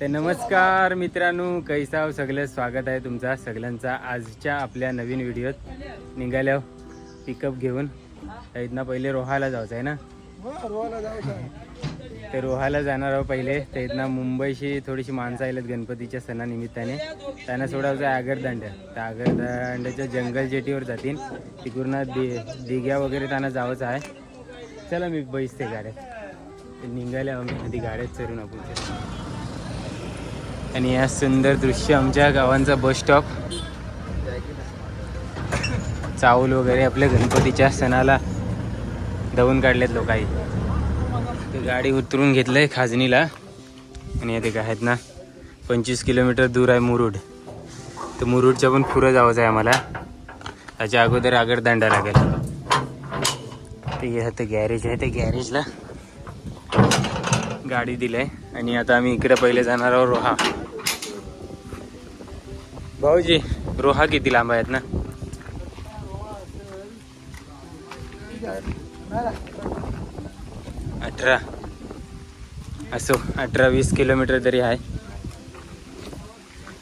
तर नमस्कार मित्रांनो कैसाव सगळं स्वागत आहे तुमचा सगळ्यांचा. आजच्या आपल्या नवीन व्हिडिओत निघाल्या पिकअप घेऊन. इथनं पहिले रोहाला जायचं आहे ना तर रोहाला जाणार आहोत पहिले. तर इथनं मुंबईशी थोडीशी माणसं आलेत गणपतीच्या सणानिमित्ताने. त्यांना सोडायचं आहे आगरदांड. तर आगरदांड्याच्या जंगल जेटीवर जातील. तिकडून दि दिघ्या वगैरे त्यांना जावंच आहे. चला मी बैसते गाड्यात. निघाल्या आम्ही आधी गाड्यात चरून आपण आणि या सुंदर दृश्य आमच्या गावांचा बस स्टॉप चावल वगैरे आपल्या गणपतीच्या सणाला धावून काढलेत लोकांनी. ते गाडी उतरून घेतलंय खाजणीला. आणि ते काय आहेत ना पंचवीस किलोमीटर दूर आहे मुरुड. तर मुरुडच्या पण पुरं जावंच आहे आम्हाला. त्याच्या अगोदर आगरदांडा लागेल. ते आता गॅरेज आहे ते गॅरेजला गाडी दिलंय. आणि आता आम्ही इकडे पहिले जाणार आहोत रोहा. भाऊजी रोहा किती लांब आहेत ना? अठरा. असो अठरा वीस किलोमीटर तरी आहे.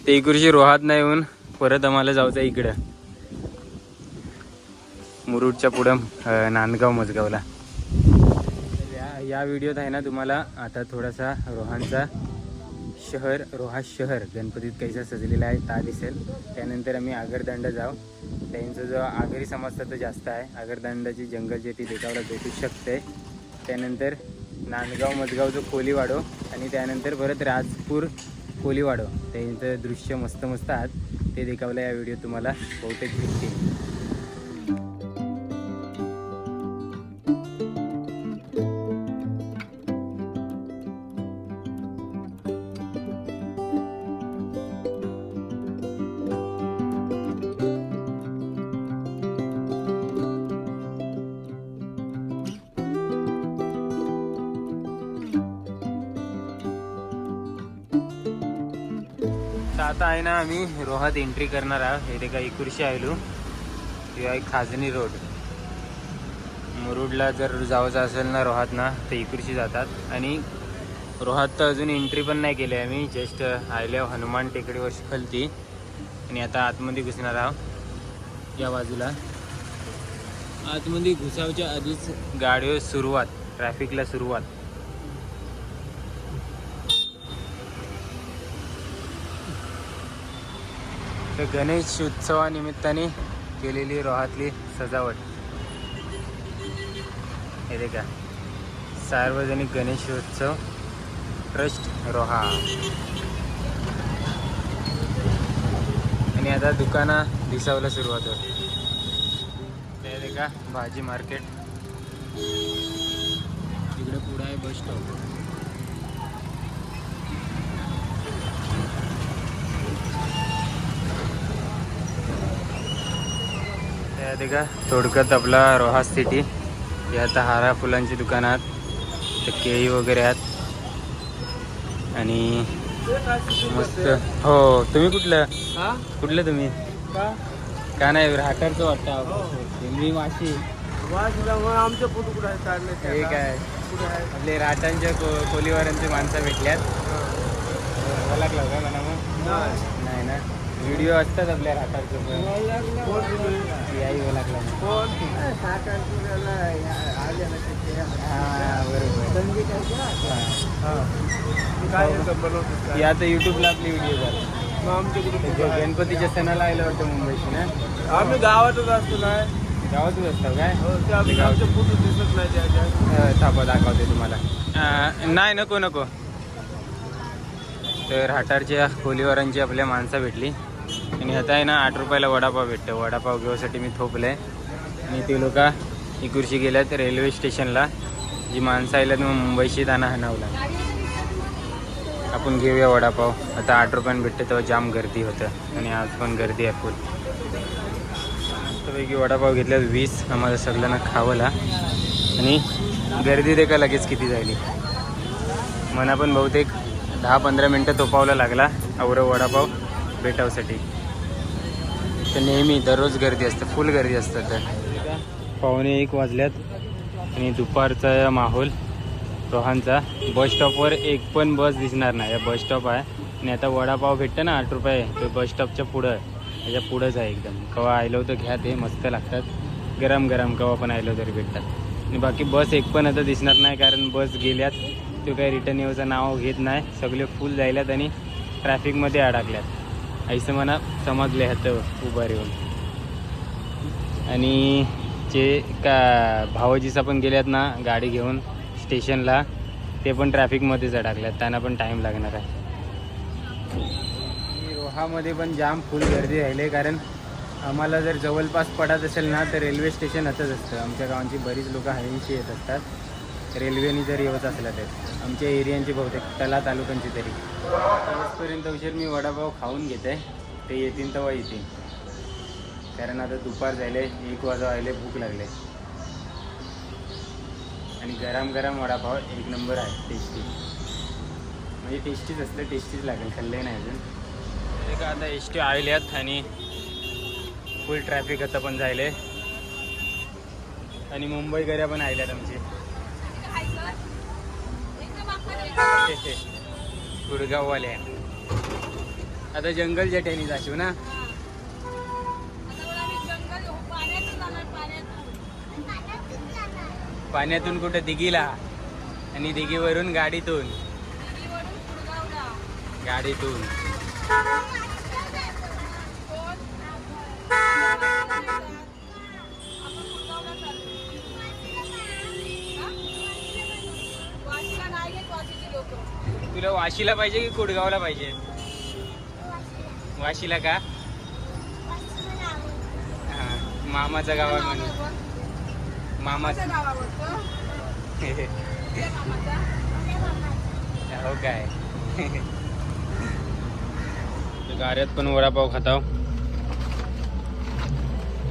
ते इकडची रोहात नाही येऊन परत आम्हाला जायचं इकडं. मुरुडच्या पुढं नांदगाव मजगावला. या या व्हिडिओत आहे ना तुम्हाला आता थोडासा रोहांचा शहर रोहा शहर. गणपतीत कैसा सजलेला आहे ता दिसेल. त्यानंतर आम्ही आगरदंड जाऊ. त्यांचा जो आगरी समाज तो जास्त आहे आगरदंडाची जंगल जेटी देखावला भेटू शकते. त्यानंतर नांदगाव मजगाव जो कोलीवाडो आणि त्यानंतर परत राजपूर कोलीवाडो. त्यांचं दृश्य मस्त मस्त आहात. ते देखावलं या व्हिडिओ तुम्हाला बहुतेक भेटतील आता आहे ना आम्ही रोहात एंट्री करणार आहोत. हे ते का इकुरशी आयलो. किंवा एक खाजणी रोड. मुरुडला जर जावचं असेल ना रोहात ना तर इकुरशी जातात. आणि रोहात तर अजून एंट्री पण नाही केली आम्ही. जस्ट आयल्या हनुमान टेकडीवर खालती. आणि आता आतमध्ये घुसणार आहोत. या बाजूला. आतमध्ये घुसावच्या आधीच गाडीवर सुरुवात. ट्रॅफिकला सुरुवात. तर गणेश उत्सवानिमित्ताने केलेली रोहातली सजावट. हे दे का सार्वजनिक गणेशोत्सव ट्रस्ट रोहा. आणि आता दुकाना दिसावला सुरुवात होत ते का भाजी मार्केट. तिकडे पुढं आहे बस स्टॉप ते का? थोडक्यात आपला रोहा सिटी हे आता हारा फुलांची दुकानात ते केळी वगैरे आहेत. आणि मस्त. हो तुम्ही कुठलं? कुठलं तुम्ही? का? नाही राहकारचं वाटतं मी माशी. आमच्या फोटो कुठे आहे काढले हे काय आहे. आपले राटांच्या को कोलीवारांची माणसं भेटल्यात. ओळखला का म्हणा मग. व्हिडिओ असतात आपल्या राटांचे याही ओळखला मग कोण हा बरोबर. काय बनवतात ही आता युट्यूबला आपली व्हिडिओ झाली. गणपतीच्या सणाला आलं वाटतं मुंबईशी ना? आम्ही गावातच असतो नाही गावातच असतं काय? हो, फोटो दिसत नाही थांबा दाखवते तुम्हाला. नाही नको नको. तर हाटारच्या खोलीवरांची आपल्या माणसं भेटली. आणि आता आहे ना आठ रुपयाला वडापाव भेटतो. वडापाव घेऊसाठी मी थोपले. आणि ते लोक इकुर्शी गेल्यात रेल्वे स्टेशनला जी माणसं आल्यात मग मुंबईशी दाणा हनवला आपण घेऊया वडापाव. आता आठ रुपयानं भेटते तेव्हा जाम गर्दी होतं. आणि आज पण गर्दी आहे फुल मस्तपैकी वडापाव घेतल्यात वीस. आम्हाला सगळ्यांना खावला. आणि गर्दी देखा लगेच किती झाली. मना पण बहुतेक दहा पंधरा मिनटं तोपावला लागला. आवरं वडापाव भेटावसाठी. तर नेहमी दररोज गर्दी असते फुल गर्दी असते तर. पावणे एक वाजल्यात आणि दुपारचा माहोल रोहांचा बस स्टॉपवर एक पण बस दिसणार नाही. या बस स्टॉप आहे. आणि आता वडापाव भेटतं ना आठ रुपये. तो बस स्टॉपच्या पुढं. त्याच्या पुढंच आहे एकदम. कवा आयलो तर घ्या ते मस्त लागतात. गरम गरम कवा पण आयलो तरी भेटतात. आणि बाकी बस एक पण आता दिसणार नाही कारण बस गेल्यात. तो काही रिटर्न येऊचं नाव घेत नाही. सगळे फुल जायल्यात आणि ट्रॅफिकमध्ये अडकल्यात. ऐसं म्हणा समजले ह्याचं उभं येऊन आणि जे का भावजीचा पण गेल्यात ना गाडी घेऊन स्टेशनला ते पण ट्रॅफिकमध्येच अडकल्यात त्यांना पण टाईम लागणार आहे. रोहामध्ये पण जाम फुल गर्दी राहिली कारण आम्हाला जर जवळपास पडत असेल ना तर रेल्वे स्टेशन असंच असतं. आमच्या गावांची बरीच लोकं हायवेशी येत असतात. रेल्वेने जर येत असला तर. आमच्या एरियांची बहुतेक तला तालुक्यांची तरी. आजपर्यंत उशीर मी वडापाव खाऊन घेते. ते येतील तेव्हा येतील. कारण आता दुपार झाले एक वाजता आले भूक लागले. आणि गरम गरम वडापाव एक नंबर आहे टेस्टी म्हणजे टेस्टीच असलं टेस्टीच लागेल खाल्ले नाही अजून. एक आता एस टी आल्यात आणि फुल ट्रॅफिक आता पण झाले. आणि मुंबईकऱ्या पण आल्यात आमचे. गुडगाववाले. आता जंगलच्या टेनी जाशीव ना? पाण्यातून कुठं दिघीला आणि दिघीवरून गाडीतून. गाडीतून. तुला वाशीला पाहिजे की कुडगावला पाहिजे? वाशीला का? हा, मामाचं गाव आहे म्हणून मामाचं. हो काय. गाऱ्यात पण वडापाव खाताव.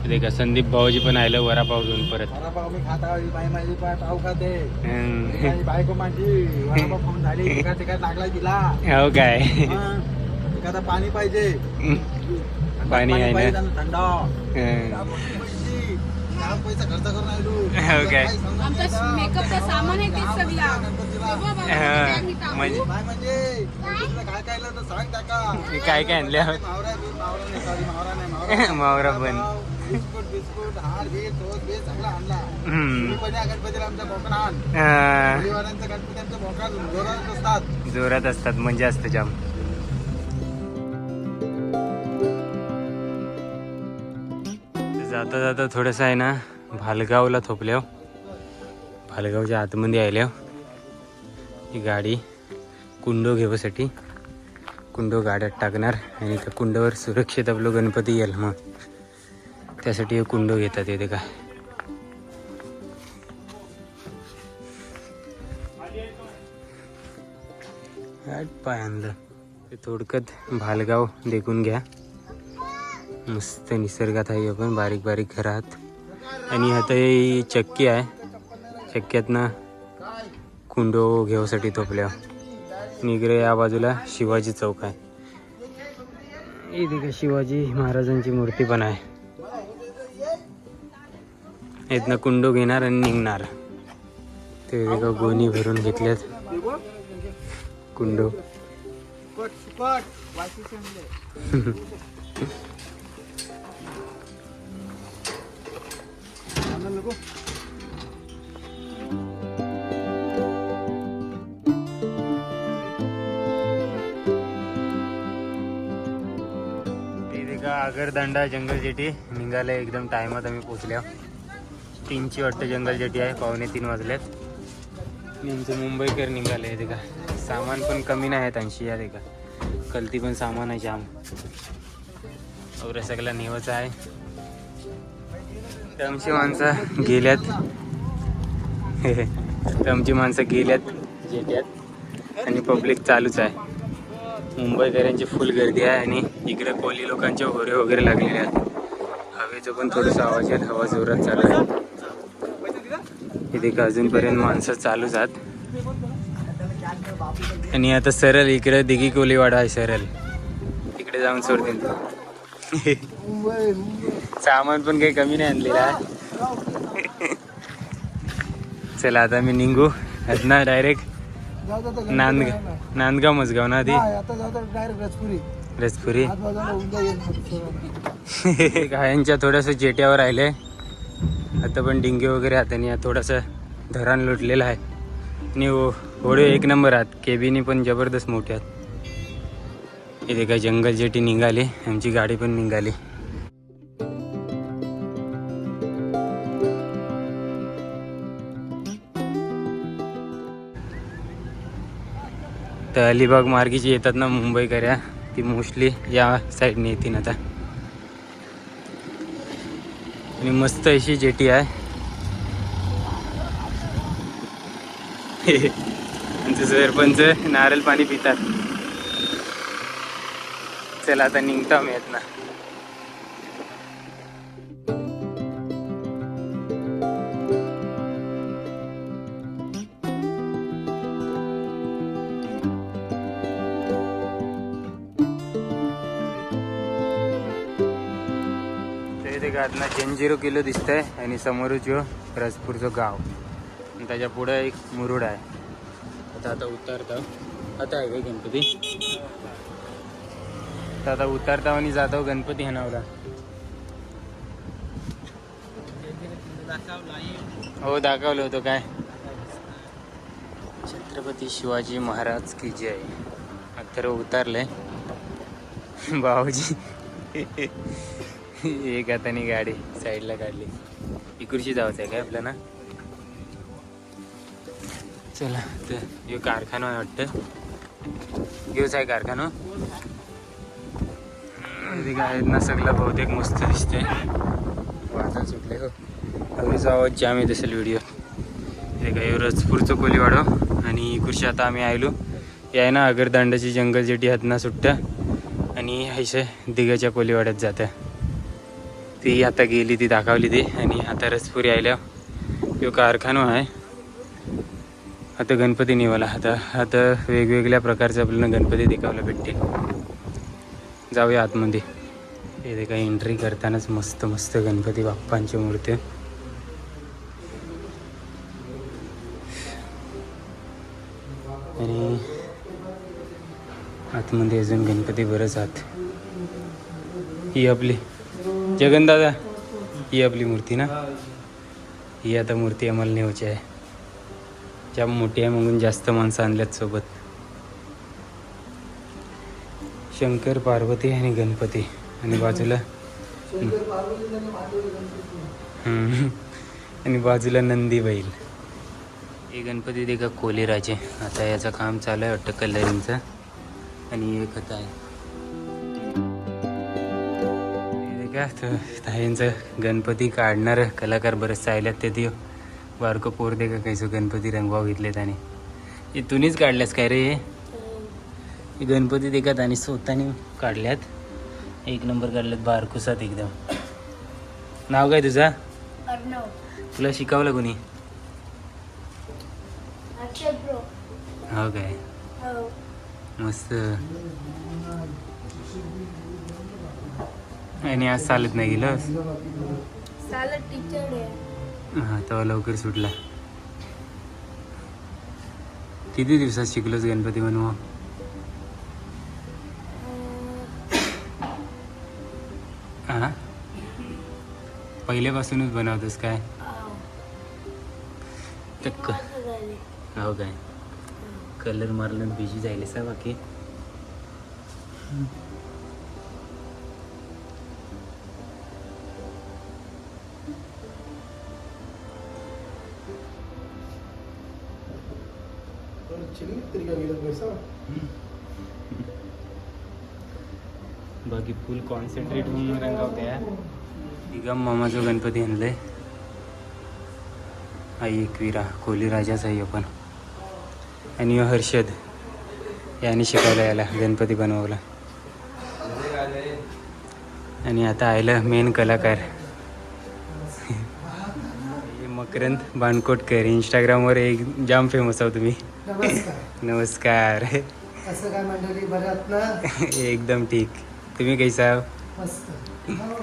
ते का संदीप भाऊजी पण आलं वडापाव घेऊन परत. वडापाव मी खाता बाई माझी पाय पाव खाते. हम्म. माझी बायको माझी खाऊन झाली. लागला तिला. हो काय. एखादा पाणी पाहिजे. पाणी आहे ना. थंड. पैसे, खर्च करून आलो. हो काय? मेकअपचा सामान आहे तेच सगळा. हा, काय? म्हणजे? काय काय काय आणलं तर सांग टाका काय काय आणले? आहोत मावरा बी- मावरा नाही सॉरी मावरा नाही मावरा मावरा पण. वडापाव, बिस्कुट बिस्कुट हार बीर टोस्ट बीर सगळं आणला. हम्म. तुम्ही पण या गणपतीला आमच्या कोकण आण. हा, परिवारांच्या गणपती आमच्या भोकात जोरात असतात. जोरात असतात म्हणजे असतं जाम. जाता जाता थोडंसं आहे ना भालगावला थोपल्या भालगावच्या आतमध्ये आल्या ही. गाडी कुंडो घेण्यासाठी कुंडो गाड्यात टाकणार आणि त्या कुंडावर सुरक्षित आपलं गणपती येईल मग. त्यासाठी हे कुंडो घेतात येते का पाय आणलं ते थोडक्यात भालगाव देखून घ्या. मस्त निसर्गात आहे आपण बारीक बारीक घरात आणि आता ही चक्की आहे. चक्क्यातनं कुंडो घेऊसाठी थोपल्या निगरे या बाजूला शिवाजी चौक आहे. इथे का शिवाजी महाराजांची मूर्ती पण आहे. इथनं कुंडू घेणार आणि निघणार. ते इथे का गोणी भरून घेतल्यात. कुंडू. पट जंगल जेटी निघाले एकदम टायमात आम्ही पोचल्या तीनची वाटतं जंगल जेटी आहे. पावणे तीन वाजल्यात आणि मुंबईकर निघाले आहे का सामान पण कमी नाही आहेत ऐंशी या का कलती पण सामान आहे जाम. एवढं सगळा नेवाचं आहे. तर माणसं गेल्यात. तर माणसं गेल्यात. जेट्यात. आणि पब्लिक चालूच आहे. मुंबईकरांची फुल गर्दी आहे आणि इकडे कोली लोकांचे होरे वगैरे लागलेले आहेत. हवेचं पण थोडंसं आवाज आहे हवा जोरात चालू आहे. इथे का अजूनपर्यंत माणसं चालूच आहेत आणि आता सरळ इकडे दिघी कोलीवाडा आहे सरळ तिकडे जाऊन सोडतील सामान पण काही कमी नाही आणलेलं चला आता मी निघू. ना डायरेक्ट जाऊ जाऊ तर नांद गणपती आहे ना. नांदगाव मजगाव ना आधी? उद्या येईल गायांच्या थोडंसं जेट्यावर राहिले. आता पण डिंगे वगैरे हाताने थोडंसं धरण लुटलेलं आहे. आणि हो- होडे एक नंबर आहात. केबिनी पण जबरदस्त मोठे आहेत. इथे काय जंगल जेटी निघाली. आमची गाडी पण निघाली. तर अलिबाग मार्गीची येतात ना मुंबईकऱ्या. ती मोस्टली या साईडने येतील आता. आणि मस्त अशी जेटी आहे. आमचे सरपंच नारळ पाणी पितात. चला आता निघता मी येत ना तर जंजिरो किलो दिसतंय आणि समोरच जो रसपूरचं गाव. आणि त्याच्या पुढे एक मुरुड आहे. आता आता उतरता. आता आहे का गणपती? तर आता उतरता आणि जातो गणपती हनावला हो दाखवलं होतं काय? छत्रपती शिवाजी महाराज की जय. आता उतरले भाऊजी. एक हाताने गाडी साईडला काढली. इकडची जायचं आहे काय आपल्याला? चला तर हे कारखाना आहे वाटतं. घेऊच आहे कारखाना. इथे ना सगळं बहुतेक मस्त दिसते वाचा सुटले हो. अगदीच आवाज जाम येत असेल व्हिडिओ इथे काय रजपूरचं कोलीवाडो आणि इकडची आता आम्ही आयलो. याय ना अगरदांडाची जंगल जेटी हातना सुट्ट्या. आणि हैसे दिघाच्या कोलीवाड्यात जात्या. ती आता गेली ती दाखवली ती. आणि आता रसपुरी आयल्या. तो कारखाना आहे. आता गणपती निवाला आता आता वेगवेगळ्या प्रकारचे आपल्याला गणपती देखावला भेटतील. जाऊया आतमध्ये. इथे काही एंट्री करतानाच मस्त मस्त गणपती बाप्पांची मूर्ती. आणि आतमध्ये अजून गणपती बरंच आत ही आपली जगनदादा ही आपली मूर्ती ना? ही आता मूर्ती आम्हाला नेऊची आहे. ज्या मोठी आहे म्हणून जास्त माणसं आणल्यात सोबत. शंकर पार्वती आणि गणपती. आणि बाजूला शंकर पार्वती आणि बाजूला नंदी बैल. हे गणपती का कोलेराचे आता याचं काम चालू आहे वाटतं कलरिंगचं. आणि एक आता आहे. का तर ताईंचं गणपती काढणार कलाकार बरेच आल्यात ते ते बारको पोर दे का कैसो गणपती रंगवाव घेतले त्याने तुम्हीच काढल्यास काय रे? हे? गणपती देखत आणि स्वतःने काढल्यात? एक नंबर काढल्यात बारकुसात एकदम. नाव काय तुझा? तुला शिकवलं कोणी? हो काय? हो. मस्त. आणि आज चालत नाही गेलं सालद टीचर आहे. हा तेव्हा लवकर सुटला. किती दिवसात शिकलोस गणपती बनवा? हा? पहिल्यापासूनच बनवतोस काय? टक्क हो काय? कलर मारलं बिजी जायले सा बाकी. बाकी फुल कॉन्सन्ट्रेट होऊन रंगावते निगम मामाचं गणपती आणलंय आई एकविरा कोली राजाचा आहे पण आणि हर्षद याने शिकवलं याला गणपती बनवला. आणि आता आयलं मेन कलाकार. हे मकरंद बानकोटकर इंस्टाग्रामवर एक जाम फेमस आहो तुम्ही. नमस्कार. नमस्कार. कसं काय मंडळी बऱ्यात ना? एकदम ठीक. तुम्ही कैसा आहो? हो,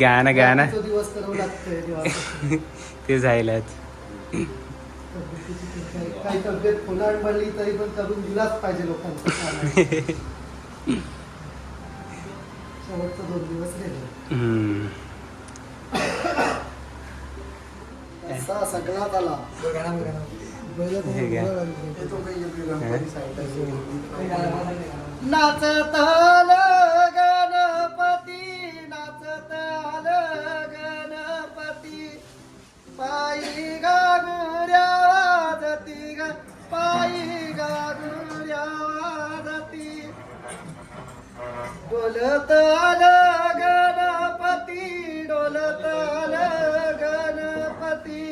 गाणं गाणं. तो दिवस करावं लागतंय देवाचं. ते जायलाच काही तब्येत तरी पण करून दिलाच पाहिजे लोकांचा शेवटचा दोन दिवस गेले. हम्म. असा सगळा झाला हे घ्या. नाचत आल गणपती नाचत आल गणपती. पायी गागुऱ्या वाजती ग पायी गागुऱ्या वाजती. बोलत आल गणपती डोलत आल गणपती.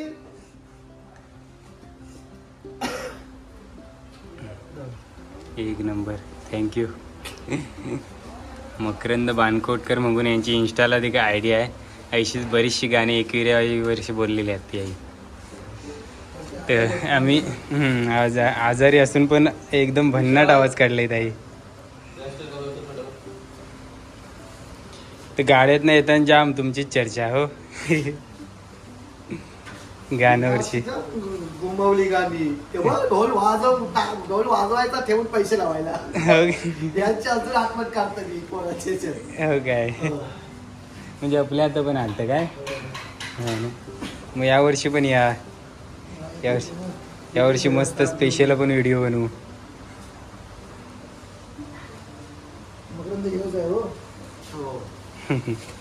एक नंबर. थँक्यू मकरंद बानकोटकर म्हणून यांची इंस्टाला ती काय आयडिया आहे. अशीच बरीचशी गाणी एकविऱ्या वर्षी बोललेली आहेत ती आई. तर आम्ही आज आजारी असून पण एकदम भन्नाट आवाज काढले ताई. तर गाड्यात येताना जाम तुमचीच चर्चा हो. गाण्यावरची घुमवली गाणी तेव्हा ढोल वाजव ढोल वाजवायचा ठेवून पैसे लावायला. हो यांची अजून आठवण काढतो मी कोणाचे हो काय? म्हणजे आपल्या आता पण आलतं काय? हो मग यावर्षी पण या. यावर्षी यावर्षी मस्त स्पेशल आपण व्हिडिओ बनवू. मकरंद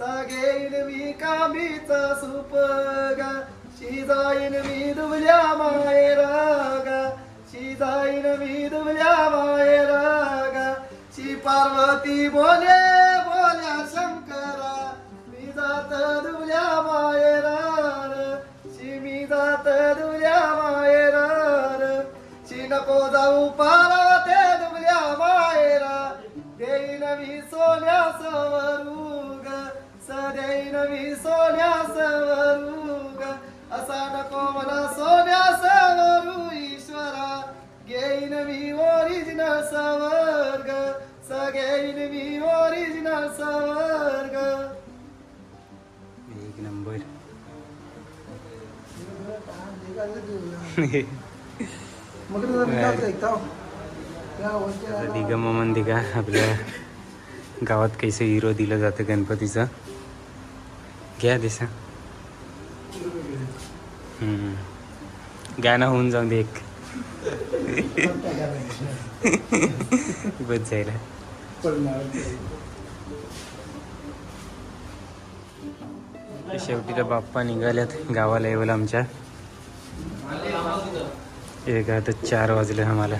सागेन मी कामीचा सूप ग शी जाईन मी दुबल्या मायरा ग शी जाईन मी दुबल्या मायरा ग शी पार्वती बोले बोल्या शंकरा. मी जात दुबल्या मायरा शी मी जात दुबल्या मायरा शी नको जाऊ पारा ते दुबल्या मायरा देईन मी सोन्या सवरू. सदेईन मी सोन्या सवरूग असा नको मला सोन्या वरू ईश्वरा घेईन मी ओरिजिनल सवर्ग सगेईन मी ओरिजिनल सवर्ग एक नंबर दिघा ममन दिघा आपल्या गावात कैसे हिरो दिलं जातं गणपतीचं? घ्या दिसा गाणं होऊन जाऊन दे एक. बस जायला. शेवटी तर बाप्पा निघाल्यात गावाला येवला आमच्या. एक आता चार वाजले आम्हाला.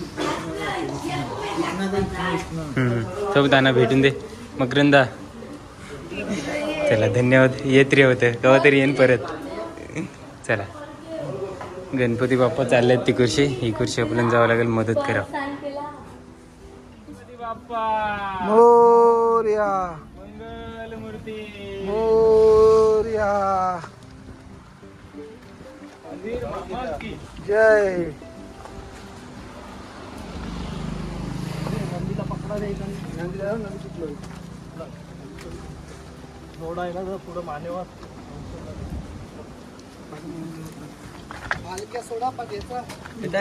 जा बाकीच्या तिकडे जाऊ हम्म. सब दाना भेटून दे. मकरंदा. चला धन्यवाद. येत रे होतं. केव्हा तरी येईन परत. चला. गणपती बाप्पा चाललेत ती खुर्शी ही खुर्शी आपल्याला जावं लागेल. मदत करा. मोर्या. मंगल मूर्ती मोर्या जय. सुटलं जोडायला जर पुढं मानेवर मालिका सोडा पटकन. ते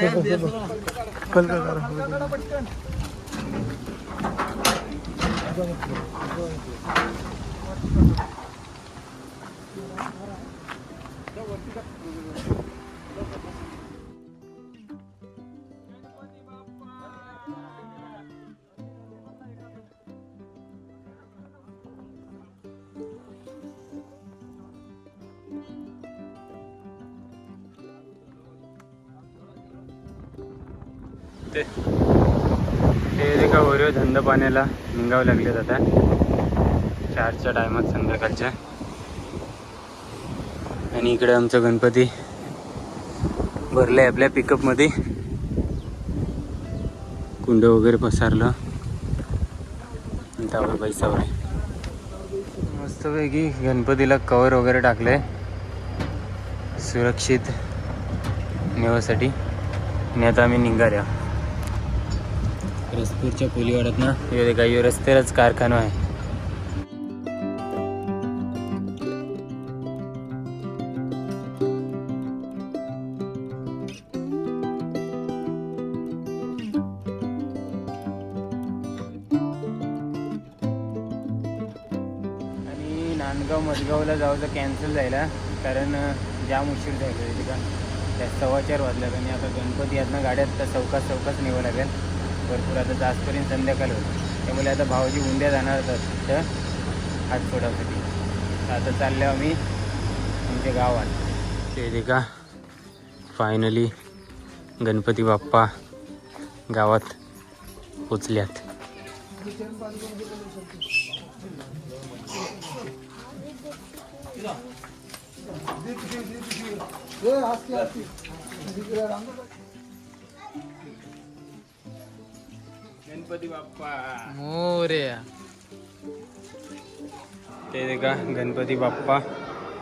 धंदा पाण्याला निघावं लागलेत आता. चारच्या टायमात संध्याकाळच्या. आणि इकडे आमचं गणपती भरलंय आपल्या पिकअपमध्ये कुंड वगैरे पसारलं. त्यावर वगैरे मस्तपैकी गणपतीला कवर वगैरे टाकलंय. सुरक्षित नेवासाठी. आणि आता आम्ही निघाल्या रसपूरच्या कोलीवाड्यात ना? हे काही रस्त्यावरच कारखाना आहे. आणि नांदगाव मडगावला जायचं कॅन्सल जायला कारण जाम उशीर जायला तिथे का त्या सव्वा चार वाजल्यात आणि आता गणपती आहेत ना गाड्यात तर चौकात चौकाच नेवं लागेल. भरपूर. आता जास्तपर्यंत संध्याकाळ होईल. त्यामुळे आता भाऊजी उंद्या जाणार होतात तिथं हात सोडासाठी. तर आता चाललो आम्ही आमच्या गावात. ते का फायनली गणपती बाप्पा गावात पोचल्यात. गणपती बाप्पा. मोर्या ते का गणपती बाप्पा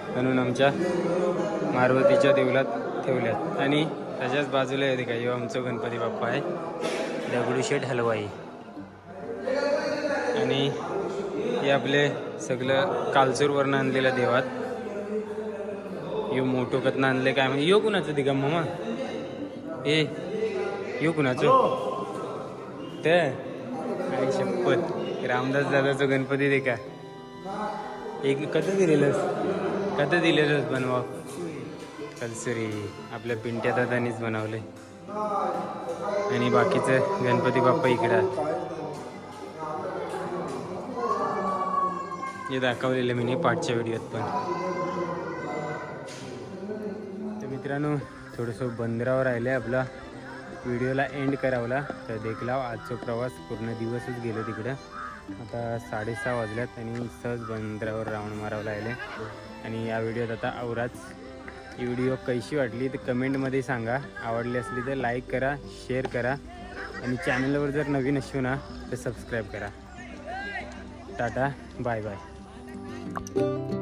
म्हणून आमच्या मारुतीच्या देवलात ठेवल्यात. आणि त्याच्याच बाजूला येते का ह्यो आमचं गणपती बाप्पा आहे. दगडूशेठ हलवाई. आणि हे आपले सगळं कालचूरवरनं आणलेलं देवात. यो मोठो कथनं आणले काय म्हणजे यो कुणाचं दिगा मामा? ए यो कुणाचं? ते आणि शपथ. रामदास दादाचं गणपती दे का? एक कधी दिलेलंस? कधी दिलेलंस बनवा कलसुरी आपल्या पिंट्या दादानीच बनवले आणि बाकीचं गणपती बाप्पा इकडं हे दाखवलेलं मी पाठच्या व्हिडिओत पण. तर मित्रांनो थोडंसं बंदरावर राहिलं आहे आपला. व्हिडिओला एंड करावला. तर देखला आजचा प्रवास पूर्ण दिवसच गेलो तिकडं. आता साडेसहा वाजल्यात आणि सहज बंदरावर राऊंड मारावं लागले. आणि या व्हिडिओत आता आवराच. ही व्हिडिओ कशी वाटली तर कमेंटमध्ये सांगा. आवडली असली तर लाईक करा शेअर करा. आणि चॅनलवर जर नवीन असू ना तर सबस्क्राईब करा. Tata bye bye